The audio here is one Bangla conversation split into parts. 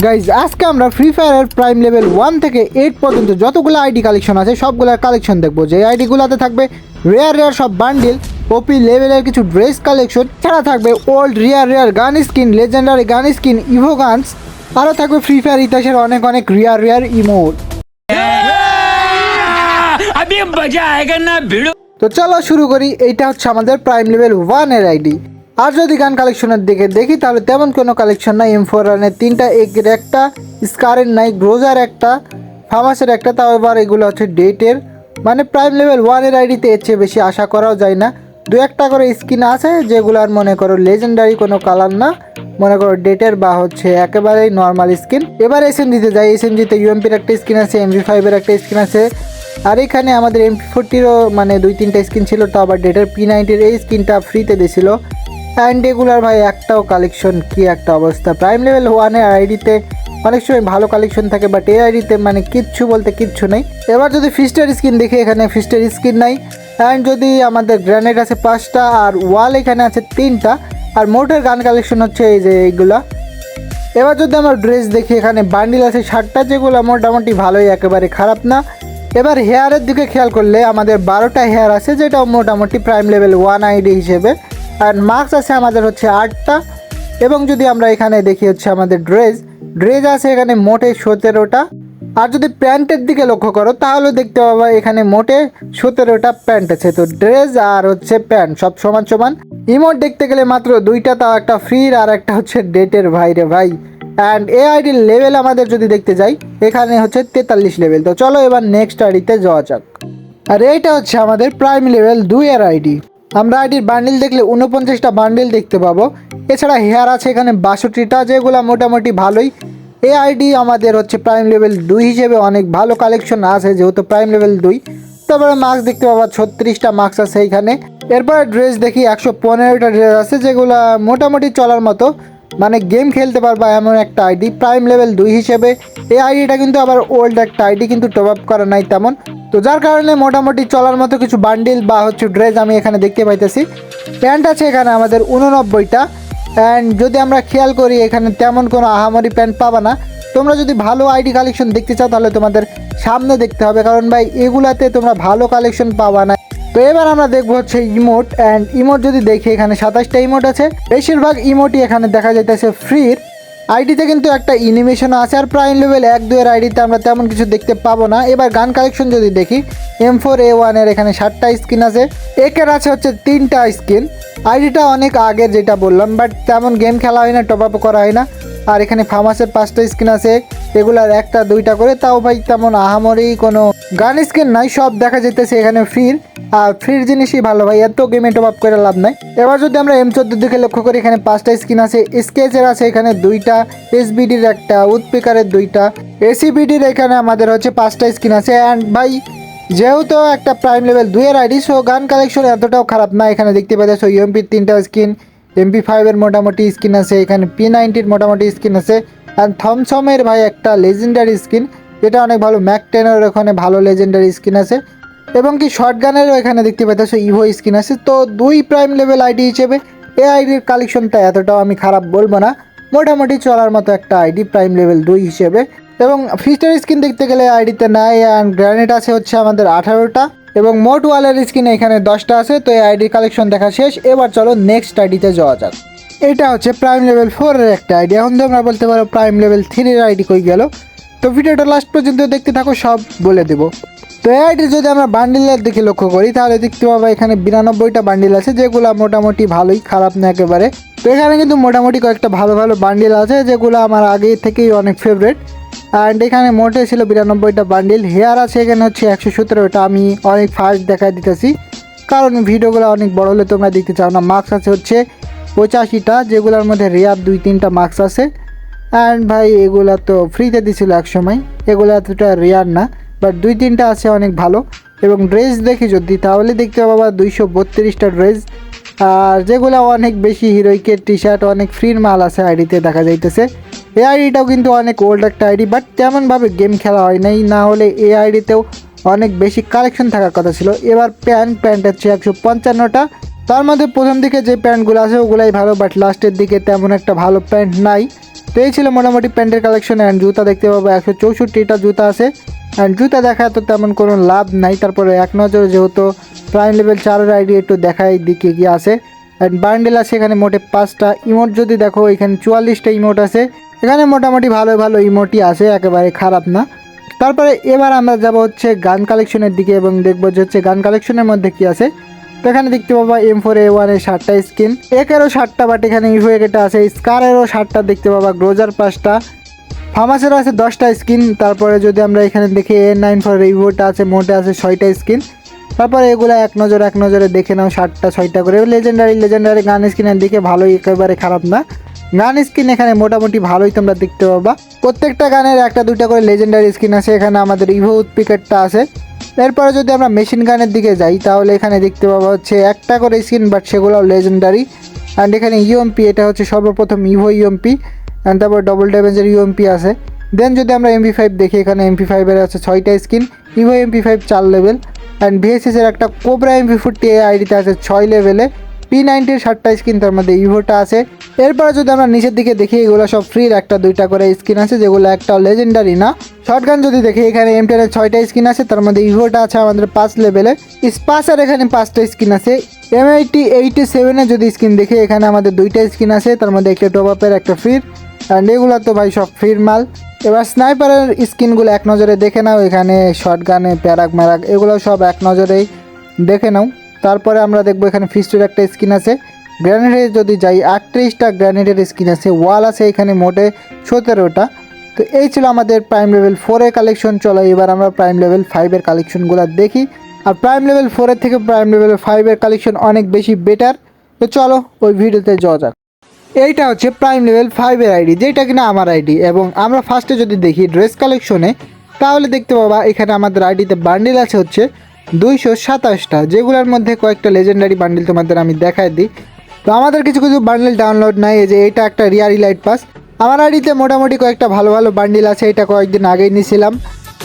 গাইজ আজকে আমরা ফ্রি ফায়ারের প্রাইম লেভেল ওয়ান থেকে এইট পর্যন্ত যতগুলো আইডি কালেকশন আছে সবগুলোর কালেকশন দেখব। যে আইডিগুলোতে থাকবে রেয়ার রেয়ার সব বান্ডিল ওপি লেভেলের কিছু ড্রেস কালেকশন ছাড়া থাকবে old rare rare gun skin legendary gun skin evo guns আরও থাকবে ফ্রি ফায়ার ইতিহাসের অনেক অনেক রেয়ার রেয়ার ইমোট তো চলো শুরু করি এইটা হচ্ছে আমাদের প্রাইম লেভেল ওয়ানের আইডি আর যদি গান কালেকশনের দিকে দেখি, তাহলে তেমন কোনো কালেকশন নাই। এম ফোর রানের তিনটা এগের একটা স্কারের নাই গ্রোজার একটা ফার্মাসের একটা, তাও এবার এগুলো হচ্ছে ডেটের মানে প্রাইম লেভেল ওয়ানের আইডিতে এর চেয়ে বেশি আশা করাও যায় না। দু একটা করে স্কিন আছে, যেগুলো আর মনে করো লেজেন্ডারি কোনো কালার না। মনে করো ডেটের বা হচ্ছে একেবারেই নর্মাল স্কিন এবার দিতে যাই। এস জিতে ইউএমপির একটা স্কিন আছে এমভি ফাইভের একটা স্কিন আছে। আর এখানে আমাদের এমপি ফোরটিরও মানে দুই তিনটা স্কিন ছিল তো আবার ডেটের পি নাইনটির এই স্কিনটা ফ্রিতে দিয়েছিল অ্যান্ড এগুলার ভাই একটাও কালেকশন কি একটা অবস্থা? প্রাইম লেভেল ওয়ানের আইডিতে অনেক সময় ভালো কালেকশন থাকে বাট এই আইডিতে মানে কিচ্ছু বলতে কিচ্ছু নেই। এবার যদি ফিস্টের স্কিন দেখি, এখানে ফিস্টের স্কিন নাই। অ্যান্ড যদি আমাদের গ্র্যানেড আছে পাঁচটা, আর ওয়াল এখানে আছে তিনটা, আর মোটের গান কালেকশন হচ্ছে এই যে এইগুলা। এবার যদি আমার ড্রেস দেখি, এখানে বান্ডিল আছে ষাটটা, যেগুলো মোটামুটি ভালোই, একেবারে খারাপ না। এবার হেয়ারের দিকে খেয়াল করলে আমাদের বারোটা হেয়ার আছে, যেটাও মোটামুটি প্রাইম লেভেল ওয়ান আইডি হিসেবে। আর মার্কস আছে আমাদের হচ্ছে আটটা। এবং যদি আমরা এখানে দেখি হচ্ছে আমাদের ড্রেস ড্রেস আছে এখানে মোটে সতেরোটা। আর যদি প্যান্টের দিকে লক্ষ্য করো, তাহলে দেখতে পাবা এখানে মোটে সতেরোটা প্যান্ট আছে। তো ড্রেস আর হচ্ছে প্যান্ট, সব সমান সমান। ইমোট দেখতে গেলে মাত্র দুইটা, তাও একটা ফ্রির আর একটা হচ্ছে ডেটের ভাইরে ভাই। অ্যান্ড এ আইডির লেভেল আমাদের যদি দেখতে যাই, এখানে হচ্ছে তেতাল্লিশ লেভেল তো চলো এবার নেক্সট আইডিতে যাওয়া যাক। আর এইটা হচ্ছে আমাদের প্রাইম লেভেল দুই এর আইডি আমরা আইডির বান্ডিল দেখলে উনপঞ্চাশটা বান্ডিল দেখতে পাবো। এছাড়া হেয়ার আছে এখানে বাষট্টিটা, যেগুলো মোটামুটি ভালোই। এই আইডি আমাদের হচ্ছে প্রাইম লেভেল দুই হিসেবে অনেক ভালো কালেকশন আছে, যেহেতু প্রাইম লেভেল দুই। তারপরে মাস্ক দেখতে পাবো, ছত্রিশটা মাস্ক আছে এইখানে এরপরে ড্রেস দেখি, একশো পনেরোটা ড্রেস আছে, যেগুলো মোটামুটি চলার মতো। মানে গেম খেলতে পারবা এমন একটা আইডি প্রাইম লেভেল দুই হিসেবে। এই আইডিটা কিন্তু আবার ওল্ড একটা আইডি, কিন্তু টপ আপ করা নাই তেমন। তো যার কারণে মোটামুটি চলার মতো কিছু বান্ডিল বা হচ্ছে ড্রেস আমি এখানে দেখতে পাইতেছি। প্যান্ট আছে এখানে আমাদের উননব্বইটা। অ্যান্ড যদি আমরা খেয়াল করি, এখানে তেমন কোনো আহামরি প্যান্ট পাবা না। তোমরা যদি ভালো আইডি কালেকশন দেখতে চাও, তাহলে তোমাদের সামনে দেখতে হবে। কারণ ভাই, এগুলাতে তোমরা ভালো কালেকশন পাবা না। তো এবার আমরা দেখব হচ্ছে ইমোট অ্যান্ড ইমোট যদি দেখি, এখানে সাতাশটা ইমোট আছে। বেশিরভাগ ইমোটই এখানে দেখা যাইতেছে ফ্রির আইডিতে কিন্তু একটা ইনিমেশন আছে, আর প্রাইম লেভেল এক, দুয়ের আইডিতে আমরা তেমন কিছু দেখতে পাবো না। এবার গান কালেকশন যদি দেখি এম ফোর এ ওয়ানের এখানে ষাটটা স্কিন আছে। একের আছে হচ্ছে তিনটা স্কিন আইডিটা অনেক আগে যেটা বললাম বাট তেমন গেম খেলা হয় না টপ আপ করা হয় না। আর এখানে ফার্মাসের পাঁচটা স্কিন আছে। এগুলার একটা, দুইটা করে। তাও ভাই তেমন আহামরি কোনো গান স্কিন নাই, সব দেখা যেতেছে এখানে ফ্রির আর ফ্রির জিনিসই ভালো ভাই, এত গেমে টপ আপ করে লাভ নাই। এবার যদি আমরা এম চোদ্দ দিকে লক্ষ্য করি, এখানে পাঁচটা স্কিন আছে। স্কেচের আছে এখানে দুইটা এসবিডির একটা উৎপিকারের দুইটা। এসিবিডির এখানে আমাদের হচ্ছে পাঁচটা স্কিন আছে। অ্যান্ড ভাই, যেহেতু একটা প্রাইম লেভেল দুইয়ের আইডি সো গান কালেকশন এতটাও খারাপ না। এখানে দেখতে পাচ্ছ ইউএমপির তিনটা স্কিন এমপি ফাইভের মোটামুটি স্কিন আছে। এখানে পি নাইনটির মোটামুটি স্কিন আছে। অ্যান্ড থমসমের ভাই একটা লেজেন্ডারি স্কিন যেটা অনেক ভালো ম্যাক টেনের ওখানে ভালো লেজেন্ডারি স্কিন আছে। এবং কি শর্ট গানেরও এখানে দেখতে পাচ্ছ ইভো স্কিন আছে। তো দুই প্রাইম লেভেল আইডি হিসেবে এই আইডির কালেকশনটা এতটাও আমি খারাপ বলব না। মোটামুটি চলার মতো একটা আইডি প্রাইম লেভেল দুই হিসেবে। এবং ফিস্টার স্কিন দেখতে গেলে আইডিতে নাই অ্যান্ড গ্রানেট আছে হচ্ছে আমাদের আঠারোটা। এবং মোট ওয়ালের স্কিন এখানে দশটা আছে, তো এই আইডি কালেকশন দেখা শেষ। এবার চলো নেক্সট আইডিতে যাওয়া যাক। এটা হচ্ছে প্রাইম লেভেল ফোরের একটা আইডি এখন তোমরা বলতে পারো প্রাইম লেভেল থ্রির আইডি কই গেল? তো ভিডিওটা লাস্ট পর্যন্ত দেখতে থাকো, সব বলে দেবো। তো এই আইডি যদি আমরা বান্ডিলের দিকে লক্ষ্য করি, তাহলে দেখতে পাবো এখানে বিরানব্বইটা বান্ডিল আছে, যেগুলো মোটামুটি ভালোই, খারাপ না একেবারে। তো এখানে কিন্তু মোটামুটি কয়েকটা ভালো ভালো বান্ডিল আছে, যেগুলো আমার আগে থেকেই অনেক ফেভারেট অ্যান্ড এখানে মোটে ছিল বিরানব্বইটা বান্ডিল হেয়ার আছে এখানে হচ্ছে একশো সতেরোটা। আমি অনেক ফার্স্ট দেখা দিতেছি। কারণ ভিডিওগুলো অনেক বড় হলে তোমরা দেখতে চাও না। মার্কস আছে হচ্ছে পঁচাশিটা, যেগুলোর মধ্যে রেয়ার দুই তিনটা মার্কস আছে। অ্যান্ড ভাই, এগুলা তো ফ্রিতে দিছিল এক সময় এগুলো এতটা রেয়ার না বাট দুই তিনটা আছে অনেক ভালো। এবং ড্রেস দেখি যদি, তাহলে দেখতে পাবা দুইশো বত্রিশটা ড্রেস আর যেগুলো অনেক বেশি হিরোইকের টি শার্ট অনেক ফ্রির মাল আছে আইডিতে দেখা যাইতেছে। এই আইডিটাও কিন্তু অনেক ওল্ড একটা আইডি বাট তেমনভাবে গেম খেলা হয় নাই। না হলে এই আইডিতেও অনেক বেশি কালেকশন থাকার কথা ছিল। এবার প্যান্ট প্যান্ট হচ্ছে একশো পঞ্চান্নটা। তার মধ্যে প্রথম দিকে যে প্যান্টগুলো আছে, ওগুলাই ভালো বাট লাস্টের দিকে তেমন একটা ভালো প্যান্ট নাই। তো এই ছিল মোটামুটি প্যান্টের কালেকশন অ্যান্ড জুতা দেখতে পাবো। একশো চৌষট্টিটা জুতা আছে অ্যান্ড জুতা দেখা তো তেমন কোনো লাভ নাই। তারপরে এক নজরে যেহেতু প্রাইম লেভেল চারের আইডি একটু দেখাই, দিকে গিয়ে আছে। অ্যান্ড বান্ডেল আছে এখানে মোটে পাঁচটা ইমোট যদি দেখো, এখানে চুয়াল্লিশটা ইমোট আছে। এখানে মোটামুটি ভালো ভালো ইমোটই আছে, একেবারে খারাপ না। তারপরে এবার আমরা যাব হচ্ছে গান কালেকশনের দিকে এবং দেখব যে হচ্ছে গান কালেকশনের মধ্যে কি আছে। তো এখানে দেখতে পাবো এম ফোর এ ওয়ানের ষাটটা স্কিন একেরও ষাটটা বাট এখানে ইভোয়েকেটা আছে, স্কারেরও ষাটটা দেখতে পাবা গ্রোজার পাঁচটা। ফার্মাসেরও আছে দশটা স্কিন তারপরে যদি আমরা এখানে দেখি এ নাইন ফোর ইভোটা আছে, মোটে আছে ছয়টা স্কিন তারপরে এগুলো এক নজর, এক নজরে দেখে নাও ষাটটা ছয়টা করে। লেজেন্ডারি লেজেন্ডারি গান স্কিনের দিকে ভালোই একেবারে খারাপ না। গান স্কিন এখানে মোটামুটি ভালোই তোমরা দেখতে পাবা। প্রত্যেকটা গানের একটা, দুইটা করে লেজেন্ডারি স্কিন আছে। এখানে আমাদের ইভো উৎপিকেটটা আছে। এরপরে যদি আমরা মেশিন গানের দিকে যাই, তাহলে এখানে দেখতে পাবো হচ্ছে একটা করে স্কিন বাট সেগুলোও লেজেন্ডারি অ্যান্ড এখানে ইউএমপি এটা হচ্ছে সর্বপ্রথম ইভো ইউএমপি অ্যান্ড তারপর ডবল ড্যামেজের ইউএমপি আছে। দেন যদি আমরা এমপি ফাইভ দেখি, এখানে এমপি ফাইভের আছে ছয়টা স্কিন ইভো এমপি ফাইভ চার লেভেল অ্যান্ড ভিএসএস এর একটা কোবরা এমপি ফোরটি আইডিতে আছে ছয় লেভেলে পি নাইনটির ষাটটা স্কিন তার মধ্যে ইভোটা আছে। এরপরে যদি আমরা নিচের দিকে দেখি, এগুলো সব ফ্রির একটা, দুইটা করে স্কিন আছে, যেগুলো একটা লেজেন্ডারি না। শর্টগান যদি দেখি, এখানে এম টেনের ছয়টা স্কিন আছে, তার মধ্যে ইভোটা আছে আমাদের পাঁচ লেভেলে স্পাসের এখানে পাঁচটা স্কিন আছে। এম এইটি এইটি সেভেনে যদি স্কিন দেখি, এখানে আমাদের দুইটা স্কিন আছে, তার মধ্যে একটা টপ আপের একটা ফ্রির অ্যান্ড এগুলো তো ভাই সব ফ্রির মাল। এবার স্নাইপারের স্কিনগুলো এক নজরে দেখে নাও, এখানে শর্টগানে প্যারাক ম্যারাক, এগুলো সব এক নজরেই দেখে নাও। তারপরে আমরা দেখব এখানে ফিস্টের একটা স্কিন আছে। গ্র্যানেডে যদি যাই, আটত্রিশটা গ্র্যানেডের স্কিন আছে, ওয়াল আছে এখানে মোটে সতেরোটা। তো এই ছিল আমাদের প্রাইম লেভেল ফোরের কালেকশন, চলো এবার আমরা প্রাইম লেভেল ফাইভের কালেকশনগুলো দেখি। আর প্রাইম লেভেল ফোরের থেকে প্রাইম লেভেল ফাইভের কালেকশন অনেক বেশি বেটার। তো চলো ওই ভিডিওতে যাওয়া যাক। এইটা হচ্ছে প্রাইম লেভেল ফাইভের আইডি, যেটা কিনা আমার আইডি। এবং আমরা ফার্স্টে যদি দেখি ড্রেস কালেকশনে, তাহলে দেখতে পাবা এখানে আমাদের আইডিতে বান্ডিল আছে হচ্ছে দুইশো সাতাশটা। যেগুলোর মধ্যে কয়েকটা লেজেন্ডারি বান্ডিল তোমাদের আমি দেখাই দিই। তো আমাদের কিছু কিছু বান্ডিল ডাউনলোড নাই, এই যে এটা একটা রিয়ারি লাইট পাস আমার আইডিতে মোটামুটি কয়েকটা ভালো ভালো বান্ডিল আছে, এটা কয়েকদিন আগেই নিয়েছিলাম।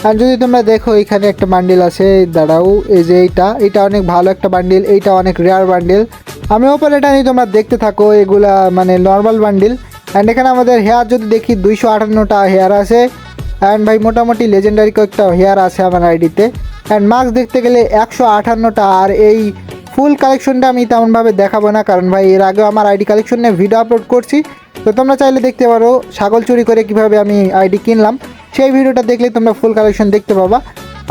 আর যদি তোমরা দেখো, এখানে একটা বান্ডিল আছে, দাঁড়াও, এই যে এইটা, এটা অনেক ভালো একটা বান্ডিল এইটা অনেক রেয়ার বান্ডিল আমি ওপরে এটা নিয়ে তোমরা দেখতে থাকো, এগুলা মানে নর্মাল বান্ডিল অ্যান্ড এখানে আমাদের হেয়ার যদি দেখি, দুইশো আটান্নটা হেয়ার আছে। অ্যান্ড ভাই, মোটামুটি লেজেন্ডারি কয়েকটা হেয়ার আছে আমার আইডিতে। অ্যান্ড মাস্ক দেখতে গেলে একশো আটান্নটা, আর এই ফুল কালেকশনটা আমি তেমনভাবে দেখাবো না, কারণ ভাই এর আগেও আমার আইডি কালেকশন নিয়ে ভিডিও আপলোড করছি। তো তোমরা চাইলে দেখতে পারো ছাগল চুরি করে কীভাবে আমি আইডি কিনলাম। সেই ভিডিওটা দেখলে তোমরা ফুল কালেকশন দেখতে পাবা।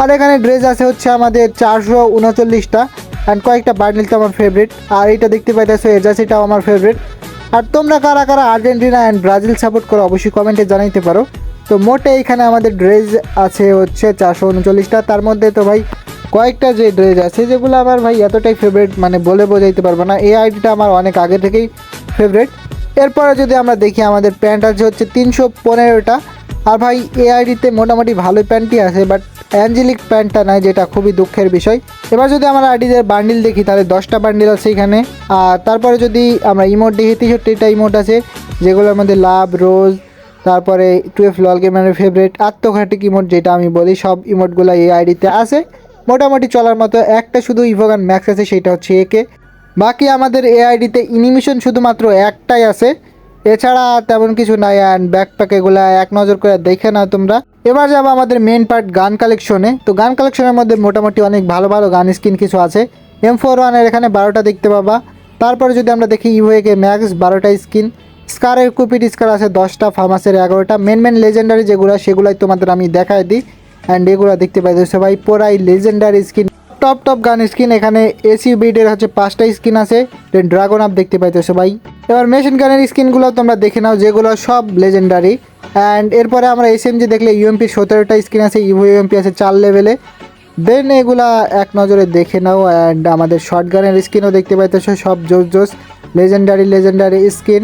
আর এখানে ড্রেস আছে হচ্ছে আমাদের চারশো উনচল্লিশটা অ্যান্ড কয়েকটা বান্ডিল তো আমার ফেভারিট আর এইটা দেখতে পাইতেছো এজাসিটাও আমার ফেভারিট আর তোমরা কারা কারা আর্জেন্টিনা অ্যান্ড ব্রাজিল সাপোর্ট করো অবশ্যই কমেন্টে জানাইতে পারো। তো মোটে এখানে আমাদের ড্রেস আছে হচ্ছে চারশো উনচল্লিশটা। তার মধ্যে তো ভাই কয়েকটা যে ড্রেস আছে, যেগুলো আমার ভাই এতটাই ফেভারিট মানে বলে বোঝাইতে পারব না। এই আইডিটা আমার অনেক আগে থেকেই ফেভারিট এরপরে যদি আমরা দেখি, আমাদের প্যান্ট আছে হচ্ছে তিনশো পনেরোটা। আর ভাই, এই আইডিতে মোটামুটি ভালো প্যান্টই আছে বাট অ্যাঞ্জেলিক প্যান্টটা নাই, যেটা খুবই দুঃখের বিষয়। এবার যদি আমরা আইডিদের বান্ডিল দেখি, তাহলে দশটা বান্ডিল আছে এখানে। আর তারপরে যদি আমরা ইমোট দেখি, তেষট্টিটা ইমোট আছে, যেগুলোর মধ্যে লাভ রোজ তারপরে টুয়েলভ লল গেমারের ফেভারিট আত্মঘাতিক ইমোট যেটা আমি বলি, সব ইমোটগুলো এই আইডিতে আছে। মোটামুটি চলার মতো, একটা শুধু ইভোগান ম্যাক্স আছে, সেটা হচ্ছে একে বাকি আমাদের এআইডিতে আইডিতে ইনিমিশন শুধুমাত্র একটাই আছে। এছাড়া তেমন কিছু নাই অ্যান্ড ব্যাকপ্যাক এগুলো এক নজর করে দেখে নাও তোমরা। এবার যাব আমাদের মেন পার্ট গান কালেকশনে তো গান কালেকশনের মধ্যে মোটামুটি অনেক ভালো ভালো গান স্কিন কিছু আছে। এম ফোর ওয়ানের এখানে বারোটা দেখতে পাবা। তারপরে যদি আমরা দেখি ইউএকে ম্যাক্স বারোটা স্কিন স্কারের কুপিট স্কার আছে দশটা ফার্মাসের এগারোটা। মেন মেন লেজেন্ডারি যেগুলো, সেগুলাই তোমাদের আমি দেখায় দিই। অ্যান্ড এগুলো দেখতে পাইতেছো ভাই পুরাই legendary skin top top gun skin এখানে এসি বিডের হচ্ছে পাঁচটা স্কিন আছে। দেন ড্রাগন আপ দেখতে পাইতেছো ভাই এবার মেশিন গানের স্কিনগুলো তোমরা দেখে নাও, যেগুলো সব লেজেন্ডারি অ্যান্ড এরপরে আমরা এসএমজি দেখলে ইউএমপি সতেরোটা স্কিন আছে ইভো ইউএমপি আছে চার লেভেলে দেন এগুলা এক নজরে দেখে নাও অ্যান্ড আমাদের শর্ট গানের স্কিনও দেখতে পাইতেছো সব জোস জোস লেজেন্ডারি লেজেন্ডারি স্কিন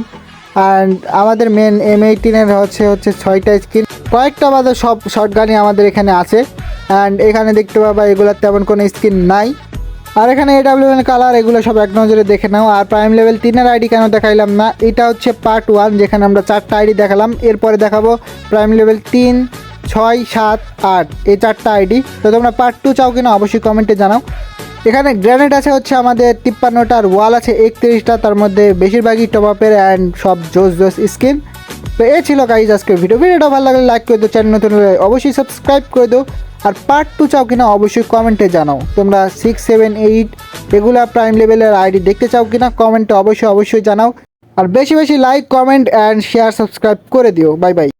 অ্যান্ড আমাদের মেন এম এইটিনের হচ্ছে হচ্ছে ছয়টা স্কিন কয়েকটা বাদে সব শর্ট গানই আমাদের এখানে আছে। অ্যান্ড এখানে দেখতে পাবা এগুলোর তেমন কোনো স্কিন নাই। আর এখানে এডাব্লিউ এন কালার এগুলো সব এক নজরে দেখে নাও। আর প্রাইম লেভেল তিনের আইডি কেন দেখাইলাম না, এটা হচ্ছে পার্ট ওয়ান যেখানে আমরা চারটা আইডি দেখালাম। এরপরে দেখাবো প্রাইম লেভেল তিন, ছয়, সাত, আট, এই চারটা আইডি তো তোমরা পার্ট টু চাও কিনা অবশ্যই কমেন্টে জানাও। এখানে গ্রেনেড আছে হচ্ছে আমাদের তিপ্পান্নটা আর ওয়াল আছে একত্রিশটা, তার মধ্যে বেশিরভাগই টপ আপের অ্যান্ড সব জোস জোস স্কিন তো এ ছিল গাইজ আজকের ভিডিও ভিডিওটা ভালো লাগলে লাইক করে দিও চ্যানেল নতুন অবশ্যই সাবস্ক্রাইব করে দিও। আর পার্ট টু চাও কিনা অবশ্যই কমেন্টে জানাও। তোমরা six seven eight regular prime level ID দেখতে চাও কিনা কমেন্টে অবশ্যই অবশ্যই জানাও। আর বেশি বেশি like comment and share subscribe করে দিও। Bye bye